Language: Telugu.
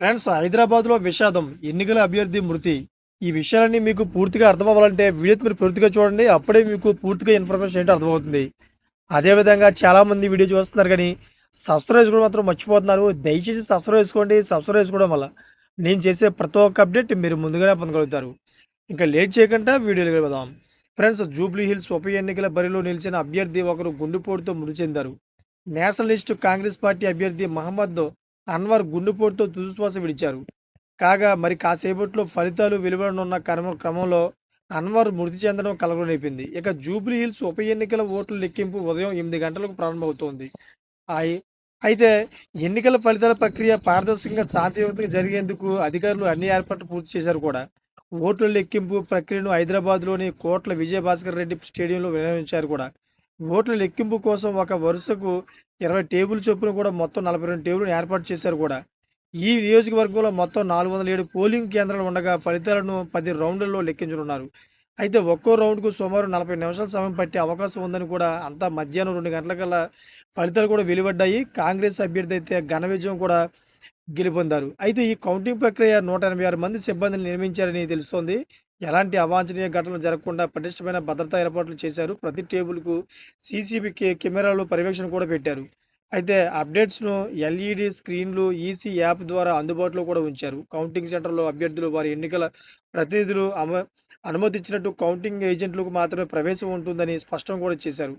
ఫ్రెండ్స్ హైదరాబాద్లో విషాదం ఎన్నికల అభ్యర్థి మృతి. ఈ విషయాలన్నీ మీకు పూర్తిగా అర్థమవ్వాలంటే వీడియో మీరు పూర్తిగా చూడండి అప్పుడే మీకు పూర్తిగా ఇన్ఫర్మేషన్ ఏంటో అర్థమవుతుంది. అదేవిధంగా చాలామంది వీడియో చూస్తున్నారు కానీ సబ్స్క్రైబ్ చేసుకోవడం మాత్రం మర్చిపోతున్నారు. దయచేసి సబ్స్క్రైబ్ చేసుకోండి సబ్స్క్రైబ్ చేసుకోవడం వల్ల నేను చేసే ప్రతి ఒక్క అప్డేట్ మీరు ముందుగానే పొందగలుగుతారు. ఇంకా లేట్ చేయకుండా వీడియోలు వెళ్దాం. ఫ్రెండ్స్ జూబ్లీ హిల్స్ ఉప ఎన్నికల బరిలో నిలిచిన అభ్యర్థి ఒకరు గుండెపోటుతో మృతి చెందారు. నేషనలిస్ట్ కాంగ్రెస్ పార్టీ అభ్యర్థి మహమ్మద్ అన్వర్ గుండెపోటుతో తుదిశ్వాస విడిచారు. కాగా మరి కాసేపట్లో ఫలితాలు వెలువడనున్న క్రమ క్రమంలో అన్వర్ మృతి చెందడం కలగనైపోయింది ఇక జూబ్లీ హిల్స్ ఉప ఎన్నికల ఓట్ల లెక్కింపు ఉదయం ఎనిమిది గంటలకు ప్రారంభమవుతోంది. అయితే ఎన్నికల ఫలితాల ప్రక్రియ పారదర్శకంగా శాంతియుతంగా జరిగేందుకు అధికారులు అన్ని ఏర్పాట్లు పూర్తి చేశారు కూడా. ఓట్ల లెక్కింపు ప్రక్రియను హైదరాబాద్లోని కోట్ల విజయభాస్కర్ రెడ్డి స్టేడియంలో నిర్వహించారు కూడా. ఓట్ల లెక్కింపు కోసం ఒక వరుసకు ఇరవై టేబుల్ చొప్పున కూడా మొత్తం నలభై రెండు టేబుల్ని ఏర్పాటు చేశారు కూడా. ఈ నియోజకవర్గంలో మొత్తం నాలుగు వందల ఏడు పోలింగ్ కేంద్రాలు ఉండగా ఫలితాలను పది రౌండ్లలో లెక్కించనున్నారు. అయితే ఒక్కో రౌండ్కు సుమారు నలభై నిమిషాల సమయం పట్టే అవకాశం ఉందని కూడా అంతా మధ్యాహ్నం రెండు గంటలకల్లా ఫలితాలు కూడా వెలువడ్డాయి. కాంగ్రెస్ అభ్యర్థి అయితే ఘన విజయం కూడా గెలుపొందారు. అయితే ఈ కౌంటింగ్ ప్రక్రియ నూట ఎనభై ఆరు మంది సిబ్బందిని నిర్మించారని తెలుస్తోంది. ఎలాంటి అవాంఛనీయ ఘటనలు జరగకుండా పటిష్టమైన భద్రతా ఏర్పాట్లు చేశారు. ప్రతి టేబుల్కు సీసీబీ కే కెమెరాలు పర్యవేక్షణ కూడా పెట్టారు. అయితే అప్డేట్స్ను ఎల్ఈడి స్క్రీన్లు ఈసీ యాప్ ద్వారా అందుబాటులో కూడా ఉంచారు. కౌంటింగ్ సెంటర్లో అభ్యర్థులు వారి ఎన్నికల ప్రతినిధులు అమ అనుమతించినట్టు కౌంటింగ్ ఏజెంట్లకు మాత్రమే ప్రవేశం ఉంటుందని స్పష్టం కూడా చేశారు.